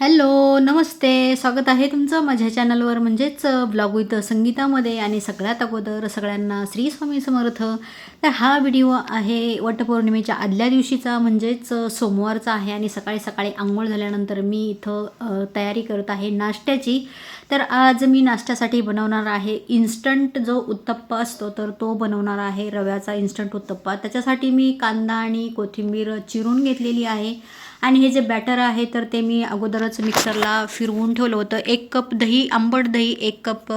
Hello नमस्ते. स्वागत आहे तुमचं माझ्या चॅनलवर. म्हणजेच ब्लॉग विथ संगीतामध्ये आणि सगळ्यात अगोदर सगळ्यांना श्री स्वामी समर्थ. तर हा व्हिडिओ आहे वटपौर्णिमेच्या आदल्या दिवशीचा. म्हणजेच सोमवारचा आहे आणि सकाळी सकाळी आंघोळ झाल्यानंतर मी इथं तयारी करत आहे नाश्त्याची. तर आज मी नाश्त्यासाठी बनवणार आहे इन्स्टंट जो उत्तप्पा असतो तर तो बनवणार आहे रव्याचा इन्स्टंट उत्तप्पा. त्याच्यासाठी मी कांदा आणि कोथिंबीर चिरून घेतलेली आहे. आणि हे जे बॅटर आहे तर ते मी अगोदरच मिक्सरला फिरवून ठेवलं होतं. एक कप दही आंबट दही एक कप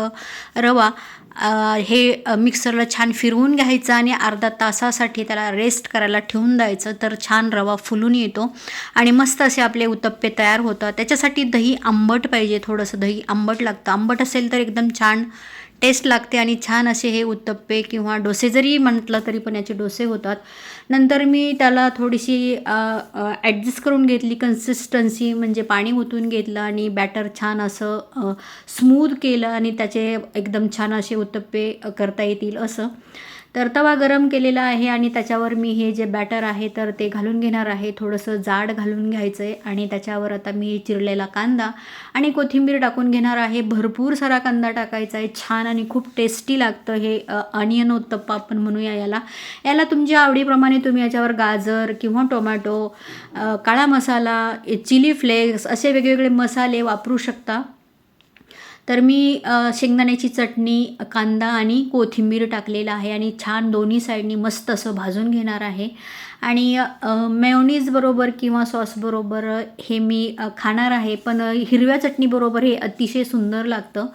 रवा हे मिक्सरला छान फिरवून घ्यायचं आणि अर्धा तासासाठी त्याला रेस्ट करायला ठेवून द्यायचं तर छान रवा फुलून येतो. आणि मस्त असे आपले उत्तप्पे तयार होतात. त्याच्यासाठी दही आंबट पाहिजे थोडंसं दही आंबट लागतं. आंबट असेल तर एकदम छान टेस्ट लागते आणि छान असे हे उत्तप्पे किंवा डोसे जरी म्हटलं तरी पण याचे डोसे होतात. नंतर मी त्याला थोडीशी ॲडजस्ट करून घेतली. कन्सिस्टन्सी म्हणजे पाणी ओतून घेतलं आणि बॅटर छान असं स्मूद केलं आणि त्याचे एकदम छान असे उत्तप्पे करता येतील असं. तर तवा गरम केलेला आहे आणि त्याच्यावर मी हे जे बॅटर आहे तर ते घालून घेणार आहे. थोडंसं जाड घालून घ्यायचं आहे आणि त्याच्यावर आता मी चिरलेला कांदा आणि कोथिंबीर टाकून घेणार आहे. भरपूर सारा कांदा टाकायचा आहे छान आणि खूप टेस्टी लागतं हे अनियन उत्तप्पा आपण म्हणूया याला. याला तुमच्या आवडीप्रमाणे तुम्ही याच्यावर गाजर किंवा टोमॅटो काळा मसाला चिली फ्लेक्स असे वेगवेगळे मसाले वापरू शकता. तर मी शेंगदाण्याची चटणी कांदा आणि कोथिंबीर टाकलेला आहे आणि छान दोन्ही साईडनी मस्त असं भाजून घेणार आहे. आणि मेयोनीजबरोबर किंवा सॉसबरोबर हे मी खाणार आहे. पण हिरव्या चटणीबरोबर हे अतिशय सुंदर लागतं.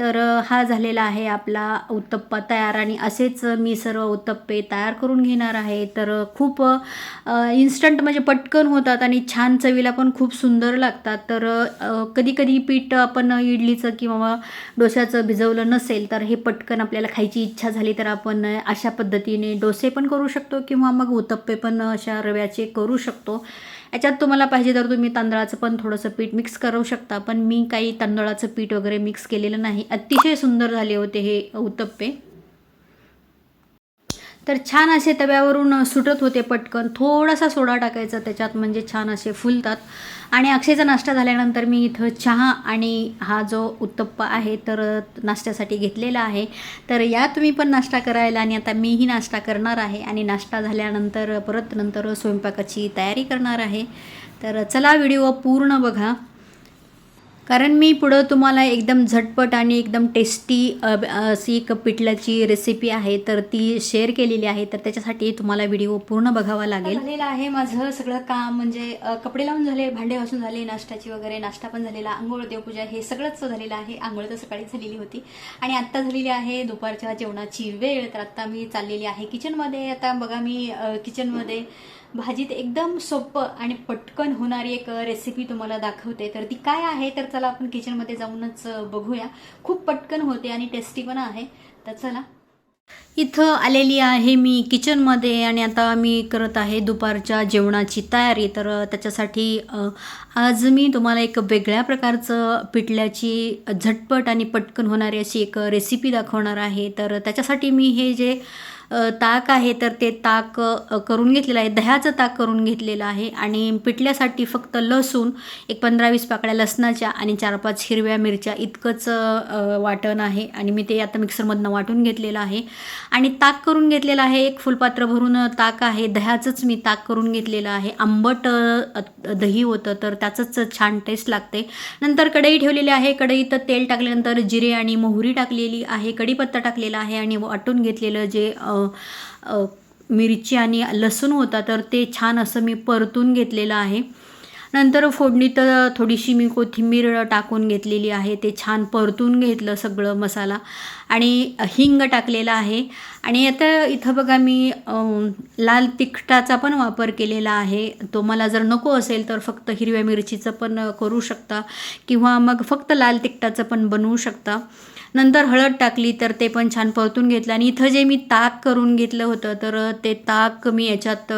तर हा झालेला आहे आपला उत्तप्पा तयार आणि असेच मी सर्व उत्तप्पे तयार करून घेणार आहे. तर खूप इन्स्टंट म्हणजे पटकन होतात आणि छान चवीला पण खूप सुंदर लागतात. तर कधी कधी पीठ आपण इडलीचं किंवा डोशाचं भिजवलं नसेल तर हे पटकन आपल्याला खायची इच्छा झाली तर आपण अशा पद्धतीने डोसे पण करू शकतो किंवा मग उत्तप्पे पण अशा रव्याचे करू शकतो. याच्यात तुम्हाला पाहिजे तर तुम्ही तांदळाचं पण थोडंसं पीठ मिक्स करू शकता पण मी काही तांदळाचं पीठ वगैरे मिक्स केलेलं नाही. अतिशय सुंदर झाले होते हे उत्तप्पे. तर छान असे तव्यावरून सुटत होते पटकन. थोडासा सोडा टाकायचा त्याच्यात म्हणजे छान असे फुलतात. आणि अक्षयचा नाश्ता झाल्यानंतर मी इथं चहा आणि हा जो उत्तप्पा आहे तर नाश्त्यासाठी घेतलेला आहे. तर या तुम्ही पण नाश्ता करायला आणि आता मीही नाश्ता करणार आहे. आणि नाश्ता झाल्यानंतर परत नंतर स्वयंपाकाची तयारी करणार आहे. तर चला व्हिडिओ पूर्ण बघा. कारण मी पुढं तुम्हाला एकदम झटपट आणि एकदम टेस्टी अशी एक पिठल्याची रेसिपी आहे तर ती शेअर केलेली आहे. तर त्याच्यासाठी तुम्हाला व्हिडिओ पूर्ण बघावा लागेल. झालेलं आहे माझं सगळं काम म्हणजे कपडे लावून झाले भांडे घासून झाले नाश्त्याची वगैरे नाश्ता पण झालेला आंघोळ देवपूजा हे सगळंच झालेलं आहे. आंघोळ तर सकाळी झालेली होती. आणि आत्ता झालेली आहे दुपारच्या जेवणाची वेळ. तर आत्ता मी चाललेली आहे किचनमध्ये आता बघा मी किचनमध्ये भाजीत एकदम सोपं आणि पटकन होणारी एक रेसिपी तुम्हाला दाखवते. तर ती काय आहे? तर चला आपण किचनमध्ये जाऊनच बघूया. खूप पटकन होते आणि टेस्टी पण आहे. तर चला. इथं आलेली आहे मी किचनमध्ये आणि आता मी करत आहे दुपारच्या जेवणाची तयारी. तर त्याच्यासाठी आज मी तुम्हाला एक वेगळ्या प्रकारचं पिठल्याची झटपट आणि पटकन होणारी अशी एक रेसिपी दाखवणार आहे. तर त्याच्यासाठी मी हे जे ताक आहे तर ते ताक करून घेतलेलं आहे. दह्याचं ताक करून घेतलेलं आहे आणि पिठल्यासाठी फक्त लसूण एक पंधरा वीस पाकळ्या लसणाच्या आणि चार पाच हिरव्या मिरच्या इतकंच वाटण आहे आणि मी ते आता मिक्सरमधनं वाटून घेतलेलं आहे. आणि ताक करून घेतलेलं आहे एक फुलपात्र भरून ताक आहे. दह्याचंच मी ताक करून घेतलेलं आहे. आंबट दही होतं तर त्याचंच छान टेस्ट लागते. नंतर कढई ठेवलेली आहे. कढईत तेल टाकल्यानंतर जिरे आणि मोहरी टाकलेली आहे. कढीपत्ता टाकलेला आहे आणि वाटून घेतलेलं जे मिरची आणि लसूण होता तर ते छान असं मी परतून घेतलेलं आहे. नंतर फोडणीत थोडीशी मी कोथिंबीर टाकून घेतलेली आहे ते छान परतून घेतलं सगळं मसाला. आणि हिंग टाकलेला आहे. आणि आता इथं बघा मी लाल तिखटाचा पण वापर केलेला आहे. तो मला जर नको असेल तर फक्त हिरव्या मिरचीचं पण करू शकता. किंवा मग फक्त लाल तिखटाचं पण बनवू शकता. नंतर हळद टाकली तर ते पण छान परतून घेतलं. आणि इथं जे मी ताक करून घेतलं होतं तर ते ताक मी याच्यात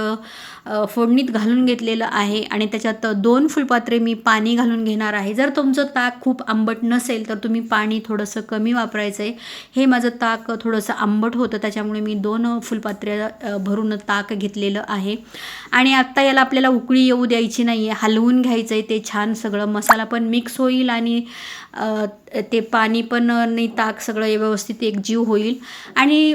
फोडणीत घालून घेतलेलं आहे. आणि त्याच्यात दोन फुलपात्रे मी पाणी घालून घेणार आहे. जर तुमचं ताक खूप आंबट नसेल तर तुम्ही पाणी थोडंसं कमी वापरायचं आहे हे माझं ताक थोडंसं आंबट होतं त्याच्यामुळे मी दोन फुलपात्रे भरून ताक घेतलेलं आहे. आणि आत्ता याला आपल्याला उकळी येऊ द्यायची नाही आहे हलवून घ्यायचं आहे ते छान सगळं. मसाला पण मिक्स होईल आणि ते पाणी पण नाही ताक सगळं व्यवस्थित एकजीव होईल. आणि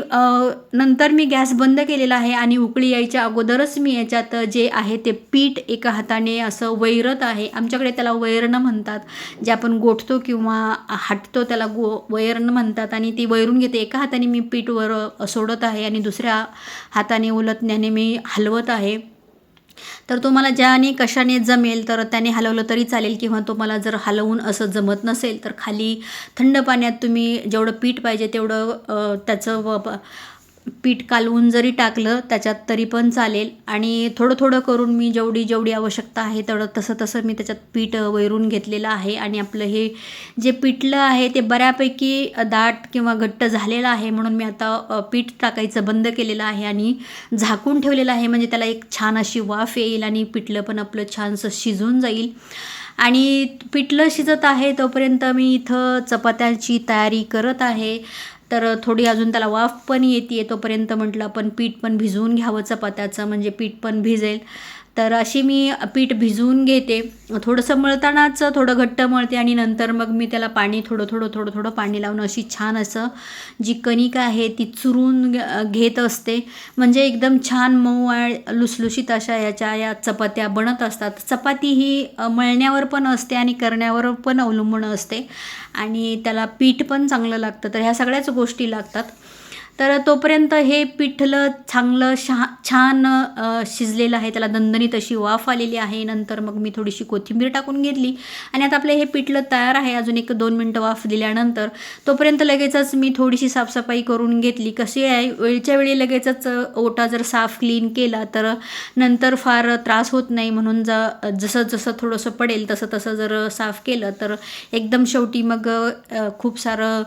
नंतर मी गॅस बंद केलेला आहे आणि उकळी यायच्या अगोदरच मी याच्यात जे आहे ते पीठ एका हाताने असं वैरत आहे. आमच्याकडे त्याला वैरणं म्हणतात. जे आपण गोठतो किंवा हटतो त्याला गो वैरणं म्हणतात आणि ती वैरून घेते. एका हाताने मी पीठ वर सोडत आहे आणि दुसऱ्या हाताने उलटण्याने मी हलवत आहे. तर तुम्हाला ज्याने कशाने जमेल तर त्याने हलवलं तरी चालेल किंवा तुम्हाला जर हलवून असं जमत नसेल तर खाली थंड पाण्यात तुम्ही जेवढं पीठ पाहिजे तेवढं त्याचं व पीठ कालवून जरी टाकलं त्याच्यात तरी पण चालेल. आणि थोडं थोडं करून मी जेवढी जेवढी आवश्यकता आहे तेवढं तसं तसं मी त्याच्यात पीठ वैरून घेतलेलं आहे. आणि आपलं हे जे पिठलं आहे ते बऱ्यापैकी दाट किंवा घट्ट झालेलं आहे. म्हणून मी आता पीठ टाकायचं बंद केलेलं आहे आणि झाकून ठेवलेलं आहे. म्हणजे त्याला एक छान अशी वाफ येईल आणि पिठलं पण आपलं छानसं शिजून जाईल. आणि पिठलं शिजत आहे तोपर्यंत मी इथं चपात्यांची तयारी करत आहे. तर थोडी अजून त्याला वाफ पण येते तोपर्यंत म्हटलं आपण पीठ पण भिजवून घ्यावं चपात्याचं म्हणजे पीठ पण भिजेल. तर अशी मी पीठ भिजवून घेते. थोडंसं मळतानाच थोडं घट्ट मळते आणि नंतर मग मी त्याला पाणी थोडं थोडं थोडं थोडं पाणी लावून अशी छान असं जी कणिक आहे ती चुरून घेत असते. म्हणजे एकदम छान मऊ लुसलुशीत अशा याच्या या चपात्या बनत असतात. चपाती ही मळण्यावर पण असते आणि करण्यावर पण अवलंबून असते. आणि त्याला पीठ पण चांगलं लागतं. तर ह्या सगळ्याच गोष्टी लागतात. तर तोपर्यंत हे पिठलं चांगलं शहा छान शिजलेलं आहे. त्याला दणदणीत अशी वाफ आलेली आहे. नंतर मग मी थोडीशी कोथिंबीर टाकून घेतली. आणि आता आपलं हे पिठलं तयार आहे. अजून एक दोन मिनटं वाफ दिल्यानंतर तोपर्यंत लगेचच मी थोडीशी साफसफाई करून घेतली. कशी आहे? वेळच्या वेळी लगेचच ओटा जर साफ क्लीन केला तर नंतर फार त्रास होत नाही. म्हणून ज जसं जसं थोडंसं पडेल तसं तसं जर साफ केलं तर एकदम शेवटी मग खूप सारं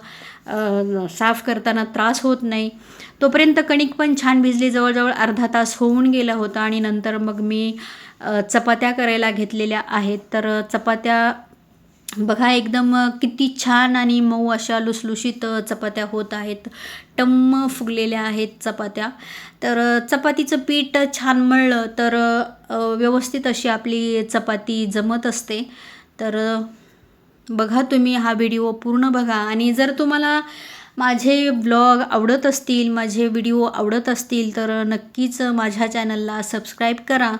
साफ करताना त्रास होत नाही. तोपर्यंत कणिक पण छान भिजली. जवळजवळ अर्धा तास होऊन गेला होता आणि नंतर मग मी चपात्या करायला घेतलेल्या आहेत. तर चपात्या बघा एकदम किती छान आणि मऊ अशा लुसलुशीत चपात्या होत आहेत. टम्म फुगलेल्या आहेत चपात्या. तर चपातीचं पीठ छान मळलं तर व्यवस्थित अशी आपली चपाती जमत असते. तर बघा तुम्ही हा व्हिडिओ पूर्ण बघा. आणि जर तुम्हाला माझे ब्लॉग आवडत असतील माझे व्हिडिओ आवडत असतील तर नक्कीच माझ्या चॅनलला सबस्क्राईब करा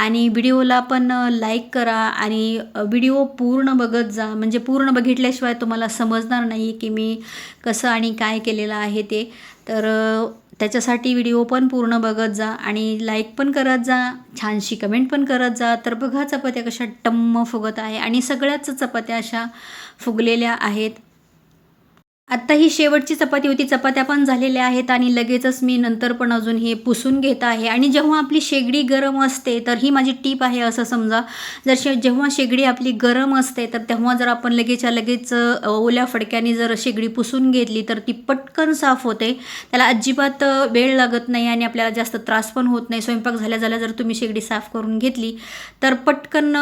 आणि व्हिडिओला पण लाईक करा आणि व्हिडिओ पूर्ण बघत जा. म्हणजे पूर्ण बघितल्याशिवाय तुम्हाला समजणार नाही की मी कसं आणि काय केलेलं आहे ते. तर त्याच्यासाठी व्हिडिओ पण पूर्ण बघत जा आणि लाईक पण करत जा छानशी कमेंट पण करत जा. तर बघा चपात्या कशा टम्म फुगत आहे आणि सगळ्याच चपात्या अशा फुगलेल्या आहेत. आत्ता ही शेवटची चपाती होती. चपात्या पण झालेल्या आहेत आणि लगेचच मी नंतर पण अजून हे पुसून घेत आहे. आणि जेव्हा आपली शेगडी गरम असते तर ही माझी टीप आहे असं समजा. जर शे जेव्हा शेगडी आपली गरम असते तर तेव्हा जर आपण लगेचच्या लगेच ओल्या फडक्याने जर शेगडी पुसून घेतली तर ती पटकन साफ होते. त्याला अजिबात वेळ लागत नाही आणि आपल्याला जास्त त्रास पण होत नाही. स्वयंपाक झाल्या झाल्या जर तुम्ही शेगडी साफ करून घेतली तर पटकन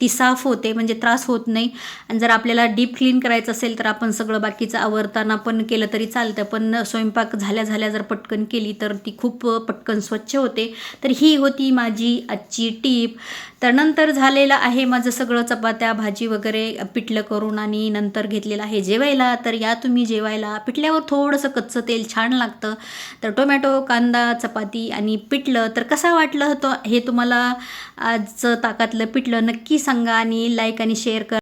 ती साफ होते म्हणजे त्रास होत नाही. आणि जर आपल्याला डीप क्लीन करायचं असेल तर आपण सगळं बाकीचं आवरताना पण केलं तरी चालतं पण स्वयंपाक झाल्या झाल्या जर पटकन केली तर ती खूप पटकन स्वच्छ होते. तर ही होती माझी आजची टीप. तर नंतर झालेलं आहे माझं सगळं चपात्या भाजी वगैरे पिठलं करून आणि नंतर घेतलेलं आहे जेवायला. तर या तुम्ही जेवायला पिठल्यावर थोडंसं कच्चं तेल छान लागतं. तर टोमॅटो कांदा चपाती आणि पिठलं. तर कसा वाटलं होतं हे तुम्हाला आजचं ताकातलं पिठलं नक्की सांगा आणि लाईक आणि शेअर करा.